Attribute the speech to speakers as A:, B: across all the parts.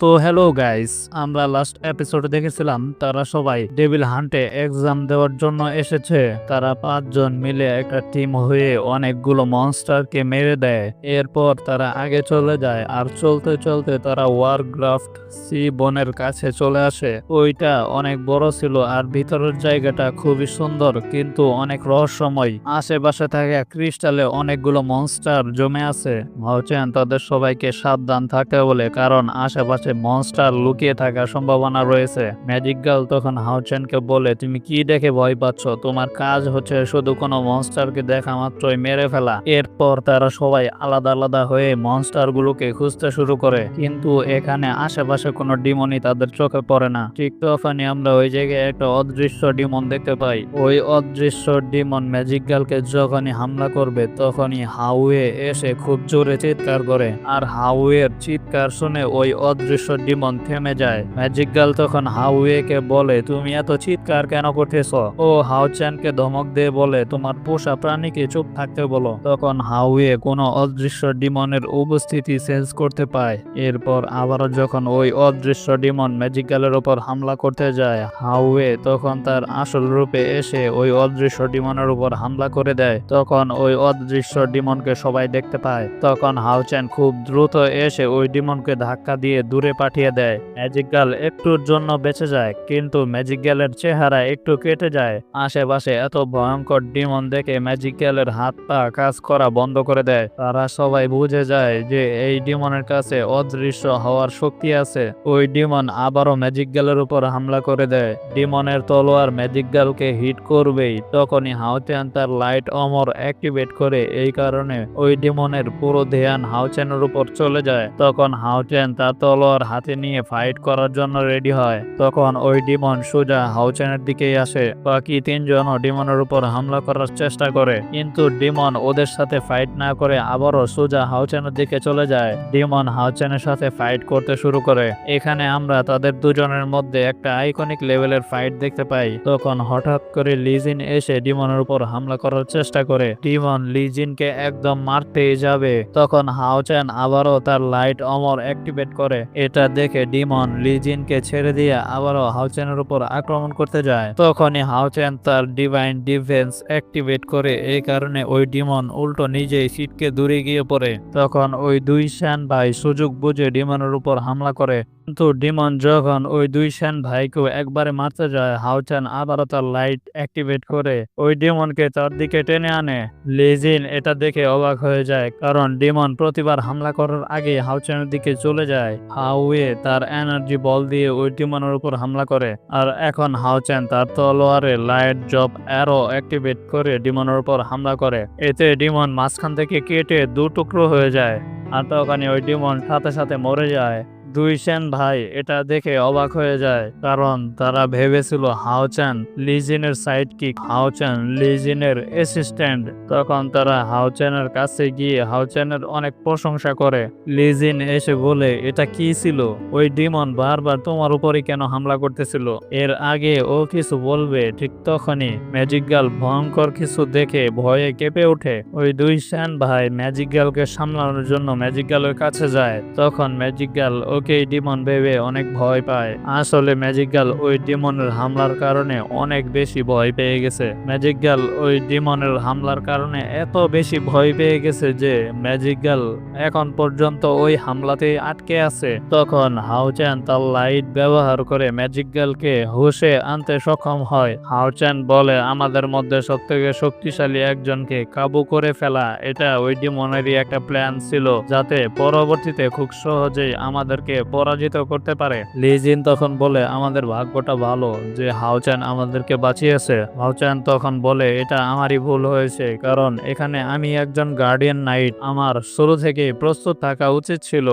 A: তো hello guys আমরা last এপিসোডে দেখেছিলাম তারা সবাই ডেভিল হান্টে এক্সাম দেওয়ার জন্য এসেছে। তারা পাঁচজন মিলে একটা টিম হয়ে অনেকগুলো মনস্টারকে মেরে দেয়। এরপর তারা আগে চলে যায় আর চলতে চলতে তারা ওয়ারগ্রাফট সি বনের কাছে চলে আসে। ওইটা অনেক বড় ছিল আর ভিতরের জায়গাটা খুবই সুন্দর কিন্তু অনেক রহস্যময়। আশেপাশে থাকা ক্রিস্টালে অনেকগুলো মনস্টার জমে আছে। ভাবছেন তাদের সবাইকে সাবধান থাকতে বলে, কারণ আশেপাশে মনস্টার লুকিয়ে থাকার সম্ভাবনা রয়েছে। ম্যাজিক গার্ল তখন হাউচেনকে বলে, তুমি কি দেখে ভয় পাচ্ছ? তোমার কাজ হচ্ছে শুধু কোনো মনস্টারকে দেখা মাত্রই মেরে ফেলা। এরপর তারা সবাই আলাদা আলাদা হয়ে মনস্টার গুলোকে খুঁজতে শুরু করে। কিন্তু এখানে আশেপাশে কোনো ডিমনই তাদের চোখে পড়ে না। ঠিক তখনই আমরা ওই জায়গায় একটা অদৃশ্য ডিমন দেখতে পাই। ওই অদৃশ্য ডিমন ম্যাজিক গার্লকে যখনই হামলা করবে, তখনই হাউয়ে এসে খুব জোরে চিৎকার করে। আর হাউয়ের চিৎকার শুনে ওই অদৃশ্য ডিমন থেমে যায়। ম্যাজিক গার্ল তখন হাউয়েকে বলে, তুমি এত চিৎকার কেন করতেছ? ও, হাউচ্যানকে ধমক দিয়ে বলে, তোমার পোষা প্রাণীকে চুপ থাকতে বলো। তখন হাউয়ে কোনো অদৃশ্য ডিমনের উপস্থিতি সেন্স করতে পায়। এরপর আবারও যখন ওই অদৃশ্য ডিমন ম্যাজিক গার্লের ওপর হামলা করতে যায়, হাউয়ে তখন তার আসল রূপে এসে ওই অদৃশ্য ডিমনের উপর হামলা করে দেয়। তখন ওই অদৃশ্য ডিমনকে সবাই দেখতে পায়। তখন হাউচ্যান খুব দ্রুত এসে ওই ডিমনকে ধাক্কা দিয়ে দূরে পাঠিয়ে দেয়। ম্যাজিক গার্ল একটুর জন্য বেঁচে যায়, কিন্তু ম্যাজিক গার্লের চেহারা একটু কেটে যায়। আশেপাশে এত ভয়ঙ্কর ডিমন দেখে ম্যাজিক গার্লের হাত পা কাজ করা বন্ধ করে দেয়। তারা সবাই বুঝে যায় যে এই ডিমনের কাছে অদৃশ্য হওয়ার শক্তি আছে। ওই ডিমন আবারও ম্যাজিক গার্লের উপর হামলা করে দেয়। ডিমনের তলোয়ার ম্যাজিক গার্লকে হিট করবেই। তখনই হাউচেন তার লাইট অমর অ্যাক্টিভেট করে। এই কারণে ওই ডিমনের পুরো ধ্যান হাউচেনের উপর চলে যায়। তখন হাউচেন তার তলোয়ার হাতে নিয়ে ফাইট করার জন্য রেডি হয়। তখন ওই ডিমন সোজা হাউচেনের দিকেই আসে। বাকি তিনজনও ডিমনের উপর হামলা করার চেষ্টা করে। কিন্তু ডিমন ওদের সাথে ফাইট না করে আবারও সোজা হাউচেনের দিকে চলে যায়। ডিমন হাউচেনের সাথে ফাইট করতে শুরু করে। এখানে আমরা তাদের দুজনের মধ্যে একটা আইকনিক লেভেলের ফাইট দেখতে পাই। তখন হঠাৎ করে লিজিন এসে ডিমনের উপর হামলা করার চেষ্টা করে। ডিমন লিজিনকে একদম মারতেই যাবে। তখন হাউচেন আবারও তার লাইট অমর অ্যাক্টিভেট করে। এটা দেখে ডিমন লিজিনকে ছেড়ে দিয়ে আবারও হাউচেনের উপর আক্রমণ করতে যায়। তখনই হাউচেন তার ডিভাইন ডিফেন্স অ্যাক্টিভেট করে, এই কারণে ওই ডিমন উল্টো নিজেই সিটকে দূরে গিয়ে পড়ে। তখন ওই দুই সান ভাই সুযোগ বুঝে ডিমনের উপর হামলা করে। কিন্তু ডিমন যখন ওই দুই শ্যান ভাইকে একবারে মারতে যায়, হাউচান আবারও তার লাইট অ্যাক্টিভেট করে। ওই ডিমনকে তার দিকে টেনে আনে। লেজিন এটা দেখে অবাক হয়ে যায়, কারণ ডিমন প্রতিবার হামলা করার আগে হাউচানের দিকে চলে যায়। হাউয়ে তার এনার্জি বল দিয়ে ওই ডিমনের উপর হামলা করে, আর এখন হাউচেন তার তলোয়ারে লাইট জব অ্যারো অ্যাক্টিভেট করে ডিমনের উপর হামলা করে। এতে ডিমন মাঝখান থেকে কেটে দু টুকরো হয়ে যায়, আর তখন ওই ডিমন সাথে সাথে মরে যায়। দুই সেন ভাই, এটা দেখে অবাক হয়ে যায়। কারণ তারা ভেবেছিল হাওচান লিজিনের সাইড কিক হাওচান লিজিনের অ্যাসিস্ট্যান্ট তখন তারা হাওচানের কাছে গিয়ে হাওচানের অনেক প্রশংসা করে। লিজিন এসে বলে, এটা কি ছিল? ওই ডিমন বারবার তোমার উপরই কেন হামলা করতেছিল? এর আগে ও কিছু বলবে, ঠিক তখনই ম্যাজিক গার্ল ভয়ঙ্কর কিছু দেখে ভয়ে কেঁপে ওঠে। ওই দুই শ্যান ভাই ম্যাজিক গার্লকে সামলানোর জন্য ম্যাজিক গার্লের কাছে যায়। তখন ম্যাজিক গার্ল ওকে ডিমন ভেবে অনেক ভয় পায়। আসলে ম্যাজিক গার্ল ওই ডিমনের হামলার কারণে অনেক বেশি ভয় পেয়ে গেছে। ম্যাজিক গার্ল ওই ডিমনের হামলার কারণে এত বেশি ভয় পেয়ে গেছে যে ম্যাজিক গার্ল এখন পর্যন্ত ওই হামলাতেই আটকে আছে। তখন হাউচ্যান তার লাইট ব্যবহার করে ম্যাজিক গার্লকে হুশে আনতে সক্ষম হয়। হাউচ্যান বলে, আমাদের মধ্যে সব থেকে শক্তিশালী একজনকে কাবু করে ফেলা। এটা ওই ডিমনেরই একটা প্ল্যান ছিল, যাতে পরবর্তীতে খুব সহজেই আমাদেরকে পরাজিত করতে পারে। লিজিন তখন বলে, আমাদের ভাগ্যটা ভালো যে হাউচ্যান আমাদেরকে বাঁচিয়েছে। হাউচ্যান তখন বলে, এটা আমারই ভুল হয়েছে, কারণ এখানে আমি একজন গার্ডিয়ান নাইট। আমার শুরু থেকে প্রস্তুত থাকা উচিত ছিল,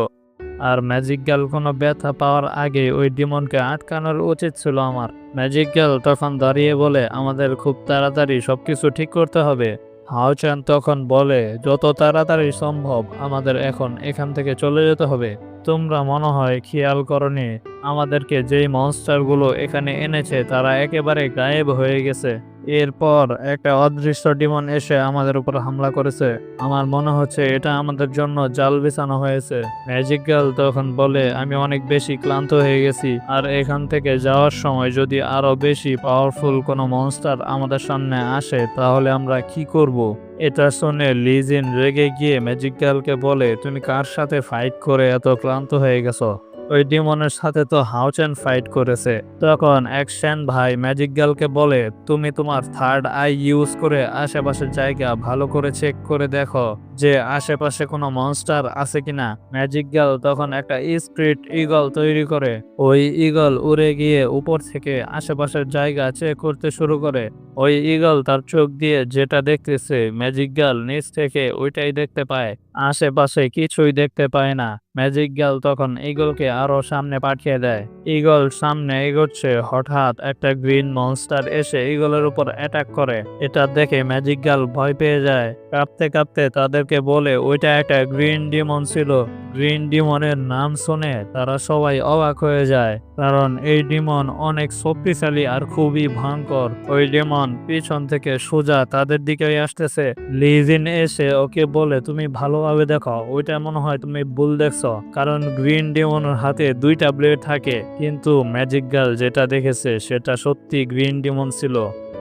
A: আর ম্যাজিক গার্ল কোনো ব্যথা পাওয়ার আগে ওই ডিমনকে আটকানোর উচিত ছিল আমার। ম্যাজিক গার্ল তখন দাঁড়িয়ে বলে, আমাদের খুব তাড়াতাড়ি সবকিছু ঠিক করতে হবে। হাওচান তখন বলে, যত তাড়াতাড়ি সম্ভব, আমাদের এখন এখান থেকে চলে যেতে হবে। তোমরা মনে হয় খেয়াল করনি, আমাদেরকে যেই মনস্টারগুলো এখানে এনেছে, তারা একেবারে গায়েব হয়ে গেছে। এরপর একটা অদৃশ্য ডিমন এসে আমাদের উপর হামলা করেছে। আমার মনে হচ্ছে এটা আমাদের জন্য জাল বিছানো হয়েছে। ম্যাজিক গার্ল তখন বলে, আমি অনেক বেশি ক্লান্ত হয়ে গেছি। আর এখান থেকে যাওয়ার সময় যদি আরও বেশি পাওয়ারফুল কোনো মনস্টার আমাদের সামনে আসে, তাহলে আমরা কি করব। এটা শুনে লিজিন রেগে গিয়ে ম্যাজিক গার্লকে বলে, তুমি কার সাথে ফাইট করে এত ক্লান্ত হয়ে গেছো? ওই ডিমনের সাথে তো হাউচেন ফাইট করেছে। তখন অ্যাকশন ভাই ম্যাজিক গার্লকে বলে, তুমি তোমার থার্ড আই ইউজ করে আশেপাশের জায়গা ভালো করে চেক করে দেখো যে আশেপাশে কোনো মনস্টার আছে কিনা। ম্যাজিক গার্ল তখন একটা স্প্রিট ইগল তৈরি করে। ওই ইগল উড়ে গিয়ে উপর থেকে আশেপাশের জায়গা চেক করতে শুরু করে। ওই ইগল তার চোখ দিয়ে যেটা দেখতেছে, ম্যাজিক গার্ল নিচ থেকে ওইটাই দেখতে পায়। আশেপাশে কিছুই দেখতে পায় না। ম্যাজিক গার্ল তখন ইগলকে আরও সামনে পাঠিয়ে দেয়। ইগল সামনে এগোচ্ছে, হঠাৎ একটা গ্রিন মনস্টার এসে ইগলের উপর অ্যাটাক করে। এটা দেখে ম্যাজিক গার্ল ভয় পেয়ে যায়। কাঁপতে কাঁপতে তাদেরকে বলে, ওইটা একটা গ্রিন ডিমন ছিল। গ্রিন ডিমনের নাম শুনে তারা সবাই অবাক হয়ে যায়। কারণ এই ডিমন অনেক শক্তিশালী আর খুবই ভয়ঙ্কর। ওই ডিমন পিছন থেকে সোজা তাদের দিকেই আসতেছে। লিজিন এসে ওকে বলে, তুমি ভালোভাবে দেখো। ওইটা মনে হয় তুমি ভুল দেখছ। কারণ গ্রিন ডেমনের হাতে দুইটা ব্লেড থাকে, কিন্তু ম্যাজিক গার্ল যেটা দেখেছে সেটা সত্যি গ্রিন ডেমন ছিল।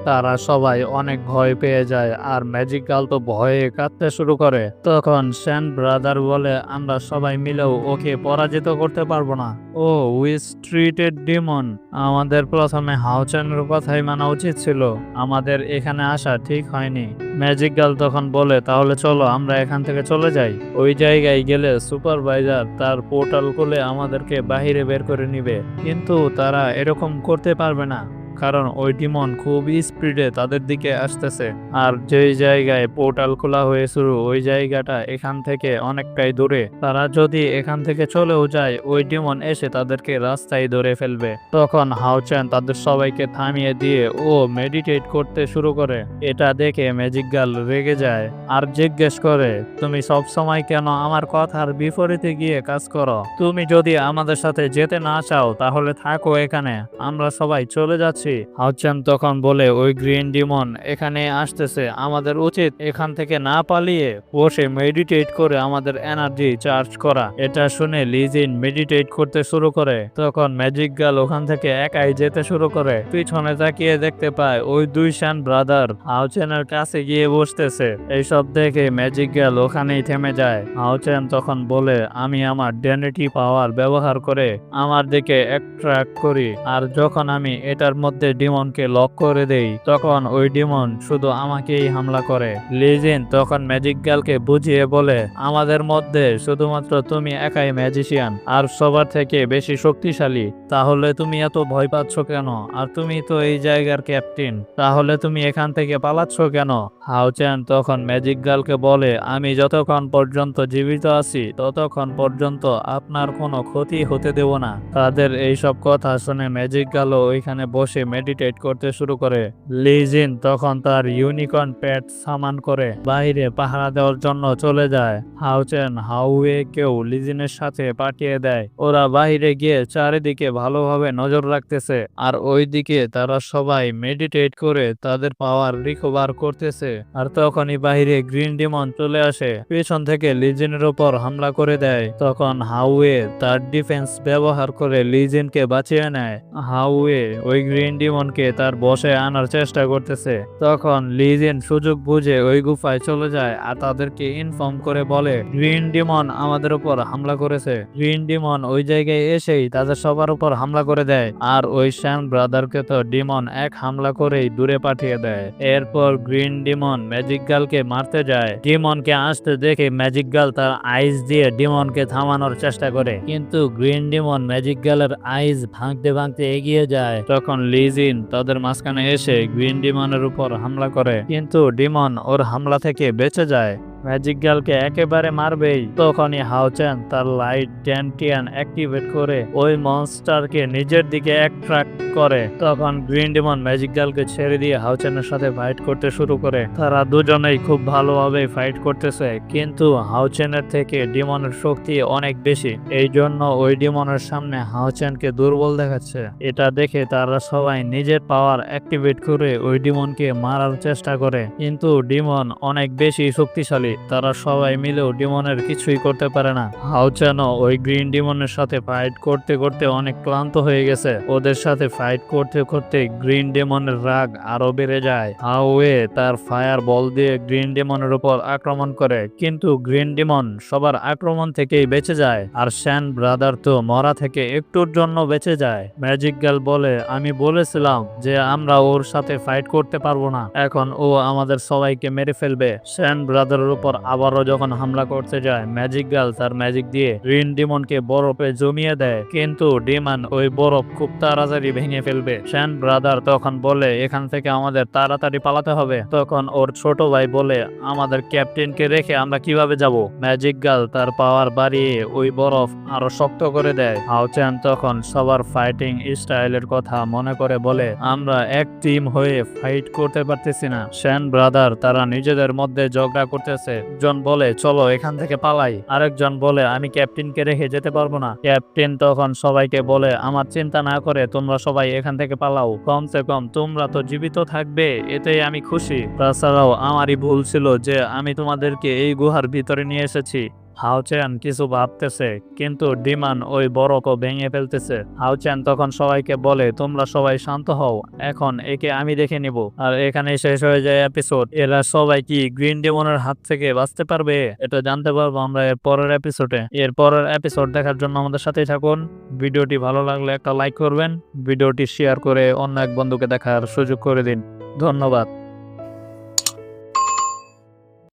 A: তারা সবাই অনেক ভয় পেয়ে যায় আর ম্যাজিক গাল তো ভয়ে কাঁদতে শুরু করে। তখন শ্যান ব্রাদার বলে, আমরা সবাই মিলেও ওকে পরাজিত করতে পারব না। ও উই স্ট্রিটেড ডিমন আমাদের প্রথমে হাউচেনের কথাই মানা উচিত ছিল। আমাদের এখানে আসা ঠিক হয়নি। ম্যাজিক গাল তখন বলে, তাহলে চলো, আমরা এখান থেকে চলে যাই। ওই জায়গায় গেলে সুপারভাইজার তার পোর্টাল খুলে আমাদেরকে বাহিরে বের করে নিবে। কিন্তু তারা এরকম করতে পারবে না। কারণ ওই ডিমন খুব স্পিডে তাদের দিকে আসতেছে। আর যেই জায়গায় পোর্টাল খোলা হয়ে শুরু, ওই জায়গাটা এখান থেকে অনেকটাই দূরে। তারা যদি এখান থেকে চলেও যায়, ওই ডিমন এসে তাদেরকে রাস্তায় ধরে ফেলবে। তখন হাউচেন তাদের সবাইকে থামিয়ে দিয়ে ও মেডিটেট করতে শুরু করে। এটা দেখে ম্যাজিক গার্ল রেগে যায় আর জিজ্ঞেস করে, তুমি সব সময় কেন আমার কথার বিপরীতে গিয়ে কাজ করো? তুমি যদি আমাদের সাথে যেতে না চাও, তাহলে থাকো এখানে। আমরা সবাই চলে যাচ্ছি হাউচেন তখন বলে, ওই গ্রিন ডিমন এখানে আসতেছে, আমাদের উচিত এখান থেকে না পালিয়ে বসে মেডিটেট করে আমাদের এনার্জি চার্জ করা। এটা শুনে লিজিন মেডিটেট করতে শুরু করে। তখন ম্যাজিক গার্ল ওখান থেকে একাই যেতে শুরু করে। পিছনে তাকিয়ে দেখতে পায়, ওই দুই শান ব্রাদার হাউচেনের কাছে গিয়ে বসতেছে। এইসব দেখে ম্যাজিক গার্ল ওখানেই থেমে যায়। হাউচেন তখন বলে, আমি আমার ডেনিটি পাওয়ার ব্যবহার করে আমার দিকে অ্যাট্রাক্ট করি, আর যখন আমি এটার মধ্যে ডিমনকে লক করে দেই, তখন ওই ডিমন শুধু আমাকেই হামলা করে। লিজিন তখন ম্যাজিক গার্লকে বুঝিয়ে বলে, আমাদের মধ্যে শুধুমাত্র তুমি একাই ম্যাজিশিয়ান আর সবার থেকে বেশি শক্তিশালী। তাহলে তুমি এত ভয় পাচ্ছ কেন? আর তুমি তো এই জায়গার ক্যাপ্টেন তাহলে তুমি এখান থেকে পালাচ্ছ কেন? হাউচ্যান তখন ম্যাজিক গার্লকে বলে, আমি যতক্ষণ পর্যন্ত জীবিত আছি, ততক্ষণ পর্যন্ত আপনার কোনো ক্ষতি হতে দেব না। তাদের এইসব কথা শুনে ম্যাজিক গার্লও ওইখানে বসে মেডিটেট করতে শুরু করে। লিজিন তখন তার ইউনিকর্ন প্যাট সামান করে বাইরে পাহারা দেওয়ার জন্য চলে যায়। হাউচেন হাউয়ে কেউ লিজিনের সাথে পাঠিয়ে দেয়। ওরা বাইরে গিয়ে চারিদিকে ভালোভাবে নজর রাখতেছে আর ওইদিকে তারা সবাই মেডিটেট করে তাদের পাওয়ার রিকভার করতেছে। আর তখনই বাইরে গ্রিন ডিমন চলে আসে, পেছন থেকে লিজিনের উপর হামলা করে দেয়। তখন হাউয়ে তার ডিফেন্স ব্যবহার করে লিজিনকে বাঁচিয়ে নেয়। হাউয়ে ওই গ্রিন ডিমনকে তার বসে আনার চেষ্টা করতেছে। তখন লিজিন সুযোগ বুঝে ওই গুফায় চলে যায় আর তাদেরকে ইনফর্ম করে বলে, গ্রিন ডিমন আমাদের উপর হামলা করেছে। গ্রিন ডিমন ওই জায়গায় এসেই তাদের সবার উপর হামলা করে দেয় আর ওই শ্যাম ব্রাদারকে তো ডিমন এক হামলা করেই দূরে পাঠিয়ে দেয়। এরপর গ্রিন ডিমন ম্যাজিক গার্লকে মারতে যায়। ডিমনকে আসতে দেখে ম্যাজিক গার্ল তার আইস দিয়ে ডিমনকে থামানোর চেষ্টা করে। কিন্তু গ্রিন ডিমন ম্যাজিক গার্লের আইস ভাঙতে ভাঙতে এগিয়ে যায়। তখন লিজিন তাদের মাঝখানে এসে গ্রিন ডিমনের উপর হামলা করে। কিন্তু ডিমন ওর হামলা থেকে বেঁচে যায়। ম্যাজিক গার্লকে একেবারে মারবেই। তখনই হাউচেন তার লাইট ড্যান্টিয়ান অ্যাক্টিভেট করে ওই মনস্টারকে নিজের দিকে অ্যাট্রাক্ট করে। তখন গ্রিন ডিমন ম্যাজিক গার্লকে ছেড়ে দিয়ে হাউচেনের সাথে ফাইট করতে শুরু করে। তারা দুজনেই খুব ভালোভাবে ফাইট করতেছে। কিন্তু হাউচেনের থেকে ডিমনের শক্তি অনেক বেশি। এই জন্য ওই ডিমনের সামনে হাউচেনকে দুর্বল দেখাচ্ছে। এটা দেখে তারা সবাই নিজের পাওয়ার অ্যাক্টিভেট করে ওই ডিমনকে মারার চেষ্টা করে। কিন্তু ডিমন অনেক বেশি শক্তিশালী, তারা সবাই মিলেও ডিমনের কিছুই করতে পারে না। হাউচেনও ওই গ্রিন ডিমনের সাথে ফাইট করতে করতে অনেক ক্লান্ত হয়ে গেছে। ওদের সাথে ফাইট করতে করতে গ্রিন ডেমনের রাগ আরও বেড়ে যায়। হাউয়ে তার ফায়ার বল দিয়ে গ্রিন ডেমনের উপর আক্রমণ করে, কিন্তু গ্রিন ডেমন সবার আক্রমণ থেকেই বেঁচে যায়। আর শ্যান ব্রাদার তো মরা থেকে একটুর জন্য বেঁচে যায়। ম্যাজিক গার্ল বলে, আমি বলেছিলাম যে আমরা ওর সাথে ফাইট করতে পারব না। এখন ও আমাদের সবাইকে মেরে ফেলবে। শ্যান ব্রাদারের উপর আবারও যখন হামলা করতে যায় ম্যাজিক গার্ল তার ম্যাজিক দিয়ে গ্রিন ডিমনকে বরফে জমিয়ে দেয়। কিন্তু ডিমান ওই বরফ খুব তাড়াতাড়ি ভেঙে ফেলবে। শ্যান ব্রাদার তখন বলে, এখান থেকে আমাদের তাড়াতাড়ি পালাতে হবে। তখন ওর ছোট ভাই বলে, আমাদের ক্যাপ্টেনকে রেখে আমরা কীভাবে যাব? ম্যাজিক গার্ল তার পাওয়ার বাড়িয়ে ওই বরফ আরও শক্ত করে দেয়। হাউচ্যান তখন সবার ফাইটিং স্টাইলের কথা মনে করে বলে, আমরা এক টিম হয়ে ফাইট করতে পারতেছি না। শ্যান ব্রাদার, তারা নিজেদের মধ্যে ঝগড়া করতেছে। একজন বলে, চলো এখান থেকে পালাই। আরেকজন বলে, আমি ক্যাপ্টেনকে রেখে যেতে পারব না। ক্যাপ্টেন তখন সবাইকে বলে, আমার চিন্তা না করে, তোমরা সবাই এখান থেকে পালাও। কমসে কম তোমরা তো জীবিত থাকবে, এতেই আমি খুশি। তাছাড়াও আমারই ভুল ছিল যে, আমি তোমাদেরকে এই গুহার ভিতরে নিয়ে এসেছি। হাউচ্যান কিছু ভাবতেছে, কিন্তু ডিমান ওই বরফও ভেঙে ফেলতেছে। হাউচ্যান তখন সবাইকে বলে, তোমরা সবাই শান্ত হও, এখন একে আমি দেখে নিব। আর এখানে শেষ হয়ে যায় এপিসোড এরা সবাই কি গ্রিন ডেমনের হাত থেকে বাঁচতে পারবে? এটা জানতে পারব আমরা এর পরের এপিসোডে এর পরের এপিসোড দেখার জন্য আমাদের সাথেই থাকুন। ভিডিওটি ভালো লাগলে একটা লাইক করবেন। ভিডিওটি শেয়ার করে অন্য এক বন্ধুকে দেখার সুযোগ করে দিন। ধন্যবাদ।